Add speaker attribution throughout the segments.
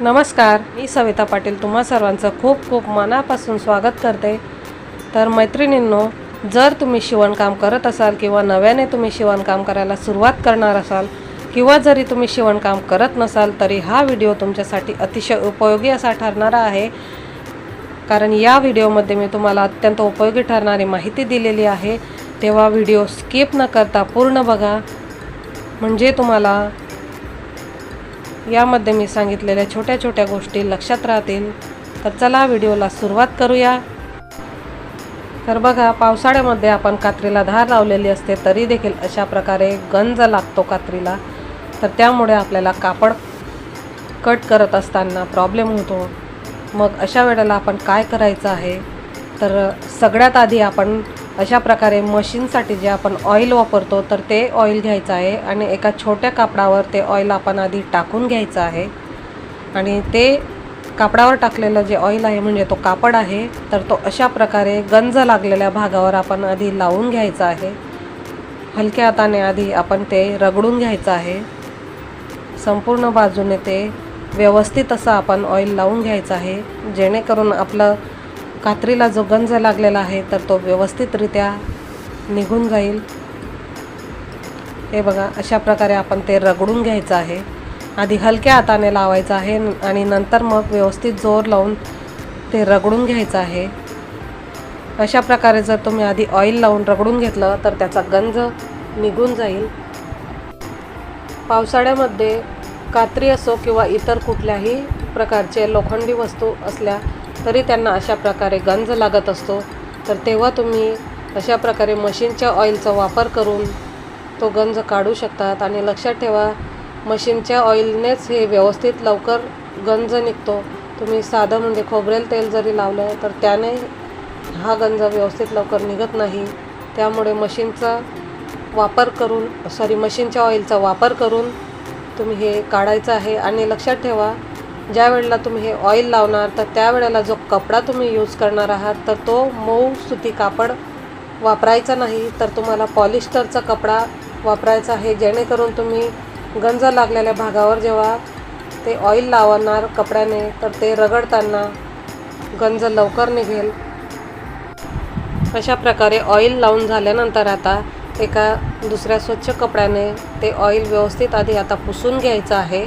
Speaker 1: नमस्कार मी सविता पाटील. तुम्हा सर्वांचं खूप खूप मनापासून स्वागत करते. तर मैत्रिणींनो जर तुम्ही शिवणकाम करत असाल किंवा नव्याने तुम्ही शिवणकाम करायला सुरुवात करणार असाल किंवा जरी तुम्ही शिवणकाम करत नसाल तरी हा व्हिडिओ तुमच्यासाठी अतिशय उपयोगी असा ठरणारा आहे. कारण या व्हिडिओमध्ये मी तुम्हाला अत्यंत उपयोगी ठरणारी माहिती दिलेली आहे. तेव्हा व्हिडिओ स्किप न करता पूर्ण बघा. म्हणजे तुम्हाला यामध्ये मी सांगितलेल्या छोट्या छोट्या गोष्टी लक्षात राहतील. तर चला व्हिडिओला सुरुवात करूया. तर बघा पावसाळ्यामध्ये आपण कात्रीला धार लावलेली असते तरी देखील अशा प्रकारे गंज लागतो कात्रीला. तर त्यामुळे आपल्याला कापड कट करत असताना प्रॉब्लेम होतो. मग अशा वेळेला आपण काय करायचं आहे? तर सगळ्यात आधी आपण अशा प्रकारे मशीनसाठी जे आपण ऑइल वापरतो तर ते ऑइल घ्यायचं आहे आणि एका छोट्या कापडावर ते ऑइल आपण आधी टाकून घ्यायचं आहे. आणि ते कापडावर टाकलेलं जे ऑइल आहे म्हणजे तो कापड आहे तर तो अशा प्रकारे गंज लागलेल्या भागावर आपण आधी लावून घ्यायचा आहे. हलक्या हाताने आधी आपण ते रगडून घ्यायचं आहे. संपूर्ण बाजूने ते व्यवस्थित असं आपण ऑइल लावून घ्यायचं आहे जेणेकरून आपलं कात्रीला जो गंज लागलेला आहे तर तो व्यवस्थितरित्या निघून जाईल. हे बघा अशा प्रकारे आपण ते रगडून घ्यायचं आहे. आधी हलक्या हाताने लावायचं आहे आणि नंतर मग व्यवस्थित जोर लावून ते रगडून घ्यायचं आहे. अशा प्रकारे जर तुम्ही आधी ऑइल लावून रगडून घेतलं तर त्याचा गंज निघून जाईल. पावसाळ्यामध्ये कात्री असो किंवा इतर कुठल्याही प्रकारचे लोखंडी वस्तू असल्या तरी त्यांना अशा प्रकारे गंज लागत असतो. तर तेव्हा तुम्ही अशा प्रकारे मशीनच्या ऑइलचा वापर करून तो गंज काढू शकतात. आणि लक्षात ठेवा मशीनच्या ऑइलनेच हे व्यवस्थित लवकर गंज निघतो. तुम्ही साधं म्हणजे खोबरेल तेल जरी लावलं तर त्याने हा गंज व्यवस्थित लवकर निघत नाही. त्यामुळे मशीनचा वापर करून सॉरी मशीनच्या ऑइलचा वापर करून तुम्ही हे काढायचं आहे. आणि लक्षात ठेवा ज्या वेळेला तुम्ही हे ऑइल लावणार तर त्यावेळेला जो कपडा तुम्ही यूज करणार आहात तर तो मऊ सुती कापड वापरायचा नाही तर तुम्हाला पॉलिस्टरचा कपडा वापरायचा आहे. जेणेकरून तुम्ही गंज लागलेल्या भागावर जेव्हा ते ऑइल लावणार कपड्याने तर ते रगडताना गंज लवकर निघेल. अशा प्रकारे ऑइल लावून झाल्यानंतर आता एका दुसऱ्या स्वच्छ कपड्याने ते ऑइल व्यवस्थित आधी आता पुसून घ्यायचं आहे.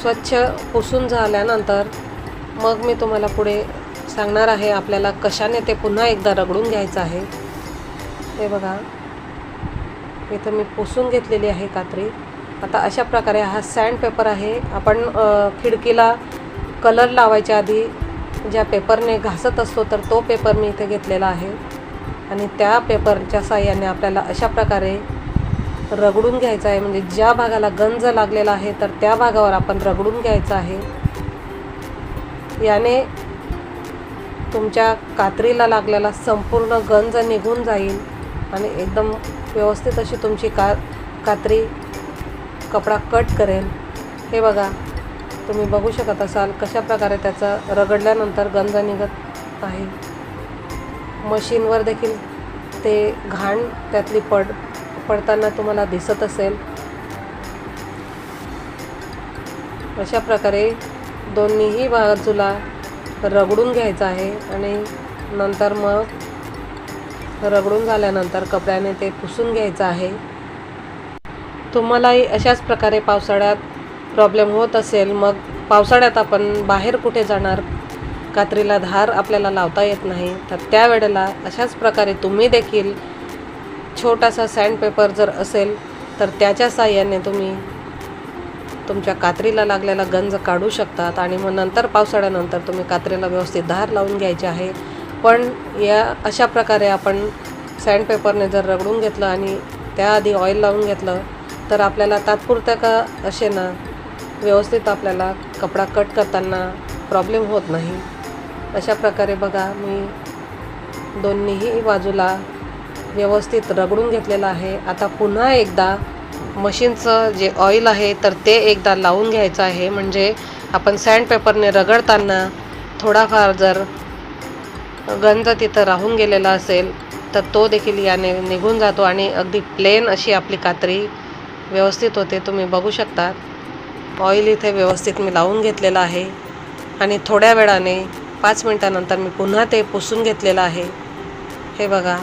Speaker 1: स्वच्छ पुसून झाल्यानंतर मग मी तुम्हाला पुढे सांगणार आहे आपल्याला कशाने ते पुन्हा एकदा रगडून घ्यायचं आहे. हे बघा. इथं मी पुसून घेतलेली आहे कात्री. आता अशा प्रकारे हा सँड पेपर आहे. आपण खिडकीला कलर लावायच्या आधी ज्या पेपरने घासत असतो तर तो पेपर मी इथे घेतलेला आहे. आणि त्या पेपरच्या साह्याने आपल्याला अशा प्रकारे रगडून घ्यायचं आहे. म्हणजे ज्या भागाला गंज लागलेला आहे तर त्या भागावर आपण रगडून घ्यायचं आहे. याने तुमच्या कात्रीला लागलेला संपूर्ण गंज निघून जाईल आणि एकदम व्यवस्थित अशी तुमची का कात्री कपडा कट करेल. हे बघा तुम्ही बघू शकत असाल कशा प्रकारे त्याचा रगडल्यानंतर गंज निघत आहे. मशीनवर देखील ते घाण त्यातली पड पडताना तुम्हाला दिसत असेल. अशा प्रकारे दोन्हीही बाजूला रगडून घ्यायचं आहे आणि नंतर मग रगडून झाल्यानंतर कपड्याने ते पुसून घ्यायचं आहे. तुम्हालाही अशाच प्रकारे पावसाळ्यात प्रॉब्लेम होत असेल मग पावसाळ्यात आपण बाहेर कुठे जाणार? कात्रीला धार आपल्याला लावता येत नाही. तर त्यावेळेला अशाच प्रकारे तुम्ही देखील छोटासा सँडपेपर जर असेल तर त्याच्या साह्याने तुम्ही तुमच्या कात्रीला लागलेला गंज काढू शकतात आणि मग नंतर पावसाळ्यानंतर तुम्ही कात्रीला व्यवस्थित धार लावून घ्यायचे आहे पण या अशा प्रकारे आपण सँडपेपरने जर रगडून घेतलं आणि त्याआधी ऑइल लावून घेतलं तर आपल्याला तात्पुरत्या का असे ना व्यवस्थित आपल्याला कपडा कट करताना प्रॉब्लेम होत नाही. अशा प्रकारे बघा मी दोन्हीही बाजूला व्यवस्थित रगडून घेतलेलं आहे. आता पुन्हा एकदा मशीनचं जे ऑइल आहे तर ते एकदा लावून घ्यायचं आहे. म्हणजे आपण सँडपेपरने रगडताना थोडाफार जर गंज तिथं राहून गेलेला असेल तर तो देखील याने निघून जातो आणि अगदी प्लेन अशी आपली कात्री व्यवस्थित होते. तुम्ही बघू शकता. ऑइल इथे व्यवस्थित मी लावून घेतलेलं आहे. आणि थोड्या वेळाने पाच मिनटानंतर मी पुन्हा ते पुसून घेतलेलं आहे. हे बघा.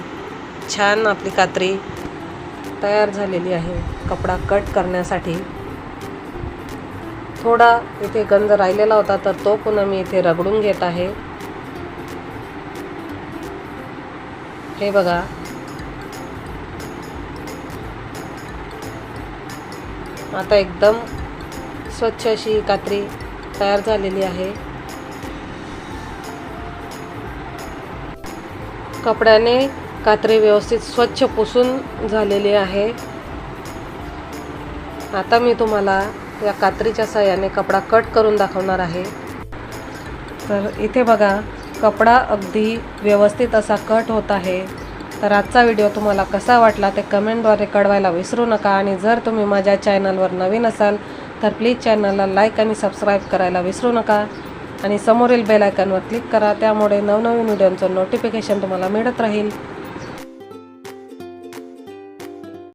Speaker 1: छान आपली कात्री तयार झालेली आहे. कपडा कट करण्यासाठी. थोडा इथे गंज राहिलेला होता तर तो पुन्हा मी इथे रगडून घेत आहे. हे बघा. आता एकदम स्वच्छ अशी कात्री तयार झालेली आहे. कपड्याने कात्री व्यवस्थित स्वच्छ पुसून झालेली आहे. आता मी तुम्हाला या कात्रीच्या साह्याने कपडा कट करून दाखवणार आहे. तर इथे बघा कपडा अगदी व्यवस्थित असा कट होत आहे. तर आजचा व्हिडिओ तुम्हाला कसा वाटला ते कमेंटद्वारे कळवायला विसरू नका आणि जर तुम्ही माझ्या चॅनलवर नवीन असाल तर प्लीज चॅनलला लाईक आणि सबस्क्राईब करायला विसरू नका. आणि समोरील बेलायकनवर क्लिक करा त्यामुळे नवनवीन व्हिडिओंचं नोटिफिकेशन तुम्हाला मिळत राहील.